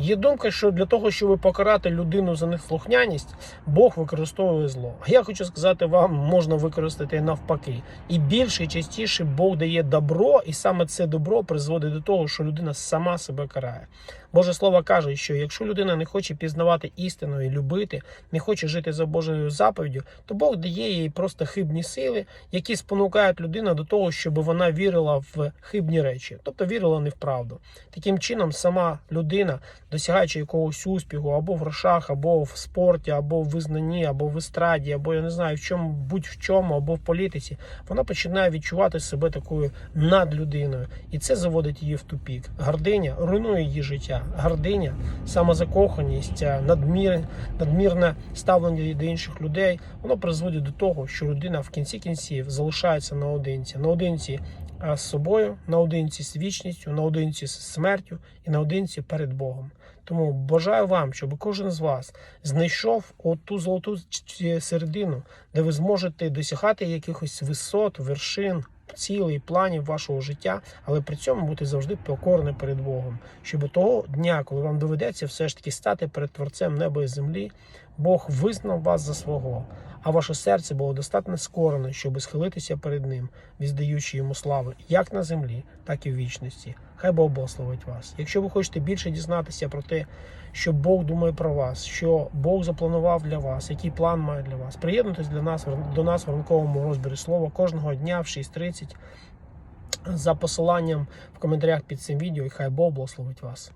Є думка, що для того, щоб покарати людину за неслухняність, Бог використовує зло. А я хочу сказати вам, можна використати навпаки. І більше і частіше Бог дає добро, і саме це добро призводить до того, що людина сама себе карає. Боже слово каже, що якщо людина не хоче пізнавати істину і любити, не хоче жити за Божою заповіддю, то Бог дає їй просто хибні сили, які спонукають людину до того, щоб вона вірила в хибні речі, тобто вірила не в правду. Таким чином, сама людина, досягаючи якогось успіху або в грошах, або в спорті, або в визнанні, або в естраді, або я не знаю в чому, будь-в чому, або в політиці, вона починає відчувати себе такою надлюдиною, і це заводить її в тупік. Гординя руйнує її життя. Гординя, самозакоханість, е, надмір, надмірне ставлення до інших людей, воно призводить до того, що людина в кінці кінців залишається наодинці, наодинці е, з собою, наодинці з вічністю, наодинці з смертю і наодинці перед Богом. Тому бажаю вам, щоб кожен з вас знайшов оту золоту середину, де ви зможете досягати якихось висот, вершин, цілей, планів вашого життя, але при цьому бути завжди покорним перед Богом. Щоб того дня, коли вам доведеться все ж таки стати перед Творцем неба і землі, Бог визнав вас за свого, а ваше серце було достатньо скорене, щоб схилитися перед ним, віддаючи йому славу як на землі, так і в вічності. Хай Бог благословить вас. Якщо ви хочете більше дізнатися про те, що Бог думає про вас, що Бог запланував для вас, який план має для вас, приєднуйтесь для нас до нас в ранковому розбірі слова кожного дня в 6.30 за посиланням в коментарях під цим відео, і хай Бог благословить вас.